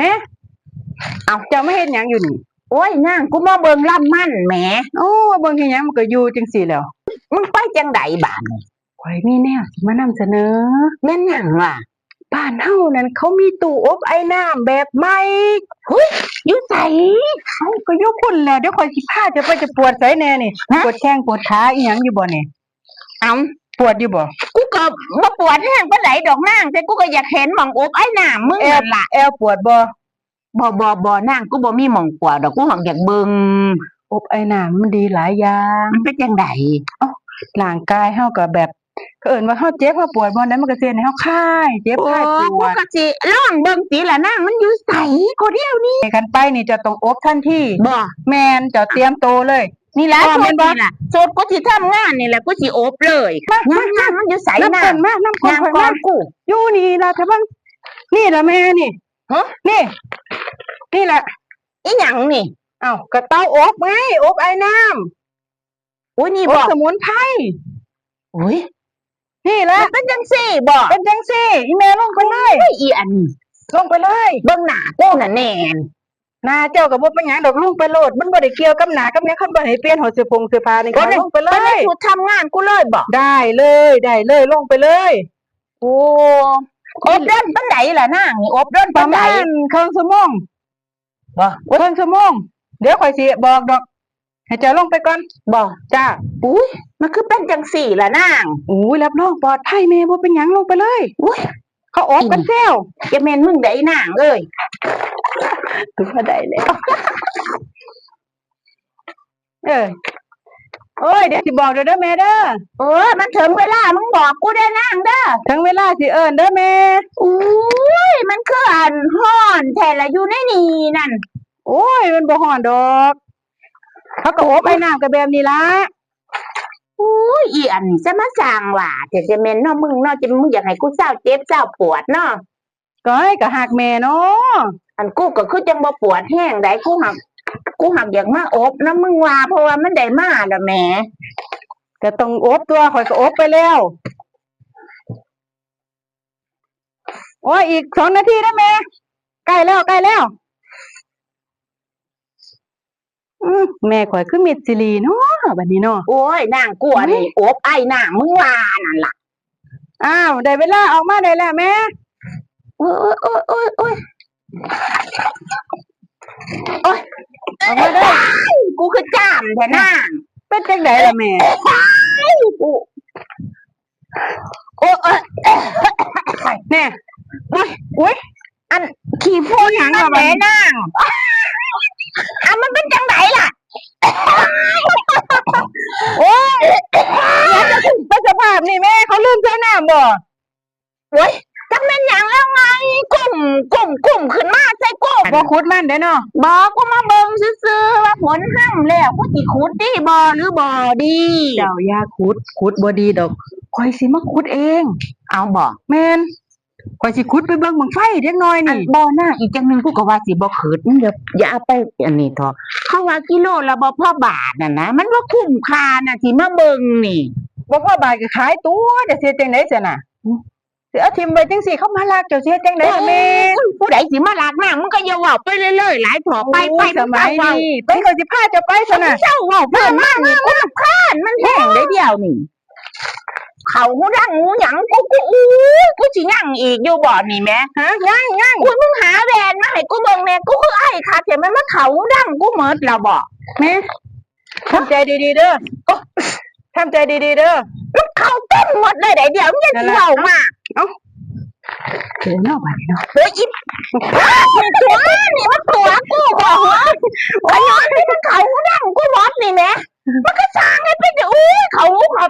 แม่เอาเจ้าไม่เห็นยังอยู่นี่โอ้ยนางกูมาเบิงลำมั่นแหมโอ้เบิงเห็นหยังมันก็อยู่จังสี่แล้วมึงไปจังไดบ้านี่ข่อยมีแนวสิมานำเสนอ แม่นหยังล่ะบ้านเฮานั่นเขามีตู้อบไอ้น้ำแบบใหม่อยู่ไสเฮาก็ยกพุ่นแหล้วเดี๋ยวข่อยสิพาจะไปจะปวดไสแน่นี่ปวดแข้งปวดขาอีหยังอยู่บ่นี่ยเอา ปวดอยู่บ่กูก็บ่ปวดแห้งปานใดดอกนางแต่กูก็อยากเห็นหม่องอกไอ้หน้ามึงนั่นล่ะแอวปวดบ่บ่บ่บ่นางกูบ่มีหม่องปวดดอกกูหักอยากเบิ่งอบไอ้น้ำมันดีหลายอย่างมันเป็นจังไดร่างกายเฮาก็แบบก็เอิ้นว่าเฮาเจ็บเฮาปวดบ่นั้นมันก็เสียให้เฮาคลายเจ็บโอ้คลายปกูวดก็สิลองเบิ่งติล่ะนางมันอยู่ไสก็เดียวนี้กันไปนี่จะต้องอบทันทีบ่แม่นจะเตรียมโตวเลย นี่ล่ะว่าโซแม่ดนบ่นี่ล่ะโซดกูสิทำงานนี่แหละกูสิอบเลยนางนางมันอยู่ไสน้ำนาก่งอนมากน้ำก่อนนางข่อยก่อมานกู อยู่นี่ล่ะเถอะบังนี่ล่ะแม่นี่ฮะ นี่ นี่แหละอีหยังนี่เอ้ากระเต้าอบไงอบไอ้น้อุ้ยนี่ำอบ่บสมุนไพรอุ้ยนี่แหละมันเป็นจังซี่บ่เป็นจังซี่อีแม่ลงไปเลย เฮ้ยอีอันนี้ลงไปเลย เบิ่งหน้ากูน่ะแน่นห น้าเจ้ากับบ่เป็นหยังดอกลงไปโลดมันบ่ได้เกี่ยวกับหน้ากับหยังคันบ่ให้เปลี่ยนหัวเสื้อผงเสื้อผ้านี่ก็ลงไปเลมันไม่ยถูกทำงานกูเลยบ่ได้เลยได้เลยลงไปเลยโอ้อบเดินปานใดล่ะนางนี่อบเดินปปาระนใดมาณครึ่งชั่วโมงบ่ครึ่งชั่วโมงเดี๋ยวข่อยสิบอกดอก ให้เจ้าลงไปก่อนบ่จ้าอุ้ยมันคือเป็นจังสี่ล่ะนางอุ้ยรับรองปลอดภัยแม่บ่เป็นหยังลงไปเลย อุ้ยเขาอบกันแซว จะแม่นมึงได้นางเอ้ย ตัวได้แล้ว เออ โอ้ยเดี๋ยวสิบอกเด้อเด้อแม่เด้อเออมันถึงเวลามึงบอกกูได้นางเด้อถึงเวลาสิเอิ้นเด้อแม่ อุ้ยมันคืออันฮ้อนแท้ละอยู่ในนี่นั่น โอ้ย มันบ่ฮ้อนดอกเขาก็อบไอ้น้ำกับแบบนี้ละอุ้ยอีอันนี้จะมาสร้างว่าแต่จะแม่นเนาะมึงเนาะจะมึงอยากให้กูเศร้าเจ็บเศร้าปวดเนาะ ก็ให้ก็หักแม่เนาะอันกูก็คือจังบ่ปวดแห้งได้กูหัก กูหักอยากมาอบนะมึงว่าเพราะว่ามันได้มาแล้วแหม่ก็ต้องอบตัวข่อยก็อบไปแล้วโอ้ยอีกสองนาทีนะแม่ใกล้แล้วใกล้แล้วอืมแม่ข่อยคือมิดซิลีเนาะบัดนี้เนาะโอ้ยนางกลัวนี่อบไอ้นางมึงว่านั่นล่ะอ้าวได้เวลาออกมาได้แล้วแม่ โอ้ยโอ้ยโอ้ยโอ้ยออกมาได้กูคือจ้ามแท้นางเป็นจังไดล่ะแม่กูโอ้ยเอ้ยแน่อุ้ยอุ้ยอันขี่พูนหยังแหม่นางอะมันเป็นจังไดล่ะโอ้ยเนี่ยจะถึงเป็นสภาพนี่แม่เขาลืมใช้น้ำบ่โอ้ย จังเป็นหยังแล้วไงกลุ่มกลุ่มกลุ่มขึ้นมาใส่กลุ่มบ่คุดมันเด้อเนาะบอกกูมาเบิ่งซื่อๆว่าผลห้ำแล้วกูสิขุดดีบ่หรือบ่ดี เจ้าอย่าคุดคุดบ่ดีดอกข่อยสิมาคุดเอง เอาบ่แม่นข่อยสิคุดไปเบิ่งบังไฟเด็กน้อยอันนี่บ่หน้าอีกจังหนึงกูก็ว่าสิบ่ขืดมึงเดี๋ยวอย่าเอาไปอันนี้เถอะเขาว่ากิโลละบ่พอบาทน่ะนะมันบ่คุ้มค่าน่ะที่มาเบิ่งนี่ บ่พอบาทก็ขายตัวจะเสียจังได๋ซะน่ะสิ เอาทิมไว้จังซี่เขามาลากเจ้าเสียจังได๋ล่ะแม่โอ้ยผู้ใดสิมาลากนางมึงก็อย่าเว้าไปเรื่อยๆหลายถอไปไปโอ้ยสมัยนี้ไปข่อยสิพาเจ้าไปซะน่ะเจ้าเว้าเพิ่นมากนี่กูรำคาญมันแห้งได้เดียวนี่เขาหูดังหูหยังกูกูอู้กูสิยั่งอีกอยู่บ่นี่แหม่ฮะยังยังอุ้ยมึงหาแหวนมาให้กูเบิ่งแหน่กูคือไอ้ค่ะแต่มันมาเขาหูดังกูหมดแล้วบ่แม่ทำใจดีๆเด้อทำใจดีๆเด้อแล้วเขาเต็มหมดเลยได้เดี๋ยวมึงจะสิเว้ามา เอ้าเจอนอกไปเนาะเฮ้ยอิบมันตัวนี่มันตัวกูบอกว่าไอ้ย้อนที่มันเขาดังกูร้อนนี่แม่มันก็สร้างให้เป็นอย่างอู้เขาเขา